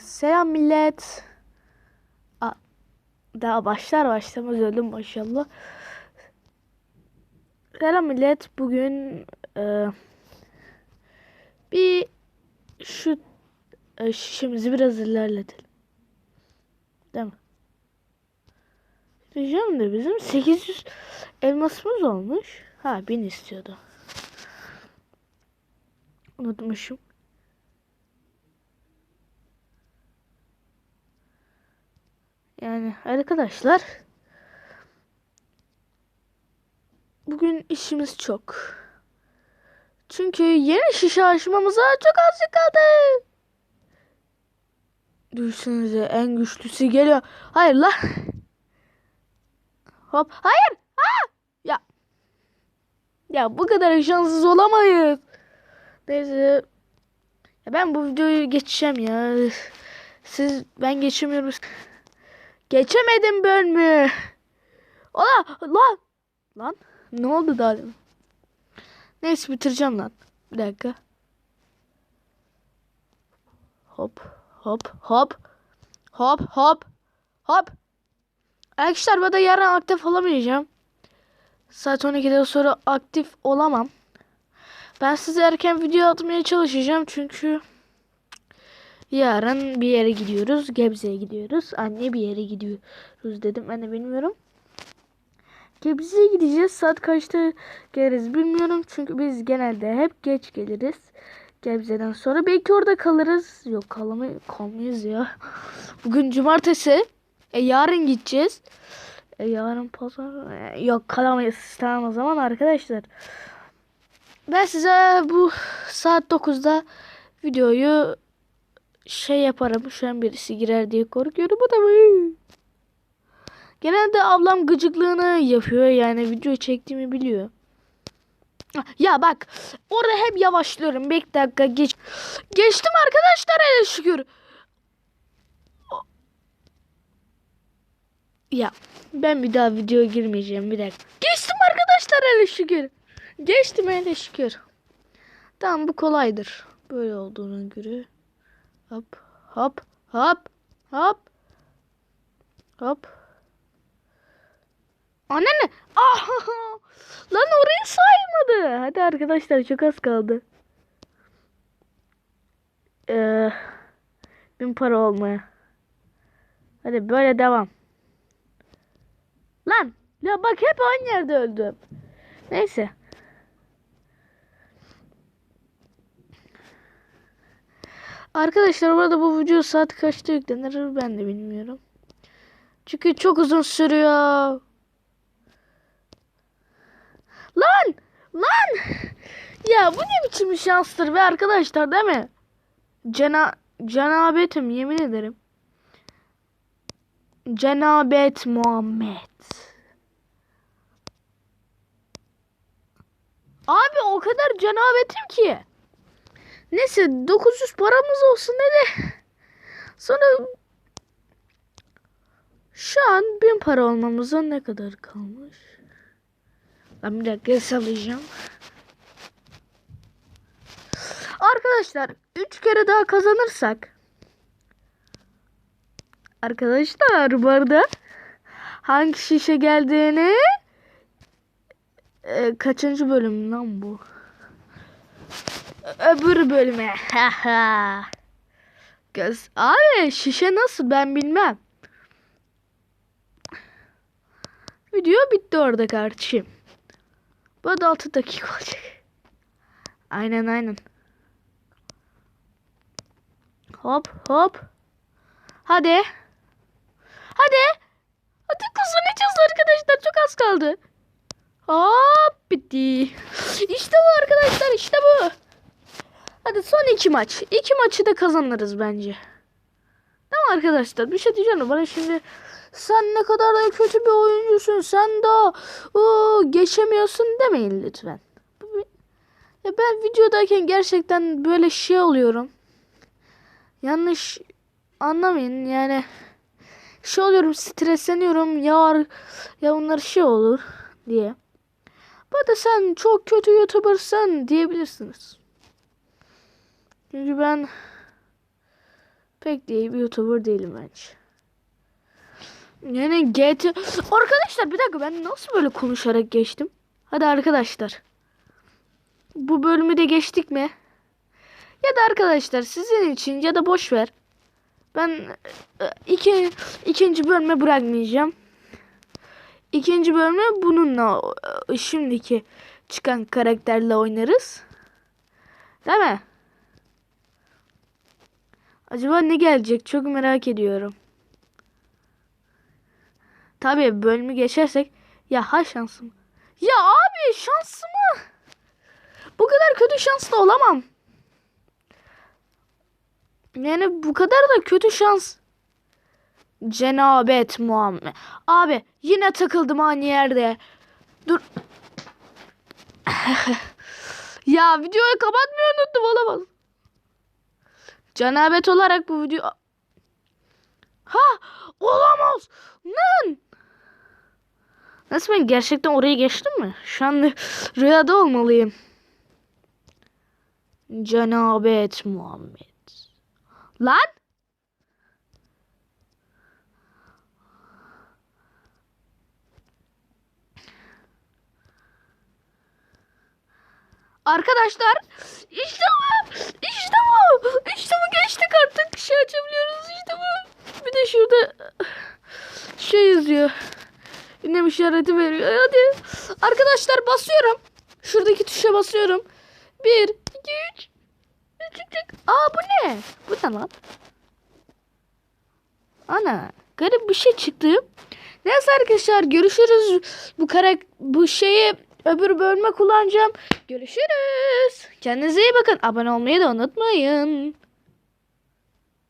Selam millet. Aa, daha başlar başlamaz öldüm maşallah. Selam millet. Bugün e, bir şu e, şişemizi biraz ilerletelim. Değil mi? Diyeceğim de bizim 800 elmasımız olmuş. Ha 1000 istiyordu. Unutmuşum. Yani arkadaşlar bugün işimiz çok. Çünkü yeni şişe açmamıza çok az kaldı. Düşünsenize en güçlüsü geliyor. Hayır la. Hop. Hayır. Aa! Ya. Ya bu kadar şanssız olamayız. Neyse. Ya ben bu videoyu geçeceğim ya. Siz ben geçemiyorum. Geçemedim bölümü. Ola lan. Lan ne oldu daha demin? Neyse bitireceğim lan. Bir dakika. Hop hop hop. Hop hop hop. Arkadaşlar ben de yarın aktif olamayacağım. Saat 12'den sonra aktif olamam. Ben size erken video atmaya çalışacağım çünkü yarın bir yere gidiyoruz. Gebze'ye gidiyoruz. Anne bir yere gidiyoruz dedim. Ben de bilmiyorum. Gebze'ye gideceğiz. Saat kaçta geliriz bilmiyorum. Çünkü biz genelde hep geç geliriz. Gebze'den sonra. Belki orada kalırız. Yok kalamayız, kalmayız ya. Bugün cumartesi. E yarın gideceğiz. E yarın pazar. E, yok kalamayız. Tamam o zaman arkadaşlar. Ben size bu saat 9'da videoyu şey yaparım. Şu an birisi girer diye korkuyorum. Mı? Genelde ablam gıcıklığını yapıyor. Yani video çektiğimi biliyor. Ya bak. Orada hep yavaşlıyorum. 5 dakika geç. Geçtim arkadaşlar hele şükür. Ya ben bir daha videoya girmeyeceğim. Bir dakika. Geçtim arkadaşlar hele şükür. Geçtim hele şükür. Tamam bu kolaydır. Böyle olduğuna göre. Hop hop hop hop. Hop. Anne ne? Ah! Lan orayı saymadı. Hadi arkadaşlar çok az kaldı. Ee, bin para olmaya. Hadi böyle devam. Lan ya bak hep aynı yerde öldüm. Neyse. Arkadaşlar bu arada bu video saat kaçta yüklenir ben de bilmiyorum. Çünkü çok uzun sürüyor. Lan! Lan! Ya bu ne biçim bir şanstır be arkadaşlar değil mi? Cena cenabetim yemin ederim. Cenabet Muhammed. Abi o kadar cenabetim ki. Neyse 900 paramız olsun dedi. Sonra şu an 1000 para olmamıza ne kadar kalmış? Ben bir dakika hesaplayacağım. Arkadaşlar 3 kere daha kazanırsak Arkadaşlar bu arada hangi şişe geldiğini e, kaçıncı bölüm lan bu? Öbür bölüme. Göz. Abi şişe nasıl ben bilmem. Video bitti orada kardeşim. Bu da 6 dakika olacak. Aynen aynen. Hop hop. Hadi. Hadi. Hadi kazanacağız arkadaşlar. Çok az kaldı. Hop bitti. İşte bu arkadaşlar işte bu. Hadi son iki maç. İki maçı da kazanırız bence. Tamam arkadaşlar bir şey diyeceğim bana şimdi sen ne kadar da kötü bir oyuncusun sen daha o, geçemiyorsun demeyin lütfen. Ya ben videodayken gerçekten böyle şey oluyorum. Yanlış anlamayın yani şey oluyorum stresleniyorum ya ya bunlar şey olur diye. Bu da sen çok kötü youtubersın diyebilirsiniz. Çünkü ben Pek de iyi bir YouTuber değilim bence. Yani GT... Arkadaşlar bir dakika ben nasıl böyle konuşarak geçtim? Hadi arkadaşlar. Bu bölümü de geçtik mi? Ya da arkadaşlar sizin için ya da boş ver. Ben e, iki, ikinci bölüme bırakmayacağım. İkinci bölümü bununla e, şimdiki çıkan karakterle oynarız. Değil mi? Acaba ne gelecek? Çok merak ediyorum. Tabii bölümü geçersek ya ha şansım. Ya abi şansımı. Bu kadar kötü şanslı olamam. Yani bu kadar da kötü şans. Cenabet Muhammed. Abi yine takıldım aynı yerde. Dur. ya videoyu kapatmayı unuttum olamaz. Cenabet olarak bu video... Ha olamaz. Lan. Nasıl ben gerçekten oraya geçtim mi? Şu an rüyada olmalıyım. Cenabet Muhammed. Lan. Arkadaşlar işte bu. İşte bu geçtik artık. Şey açabiliyoruz işte bu. Bir de şurada şey yazıyor. Ünlem işareti veriyor. Hadi. Arkadaşlar basıyorum. Şuradaki tuşa basıyorum. Bir, iki, üç. Üç, üç, üç. Aa bu ne? Bu ne lan? Ana. Garip bir şey çıktı. Neyse arkadaşlar görüşürüz. Bu karak bu şeyi öbür bölüme kullanacağım. Görüşürüz. Kendinize iyi bakın. Abone olmayı da unutmayın.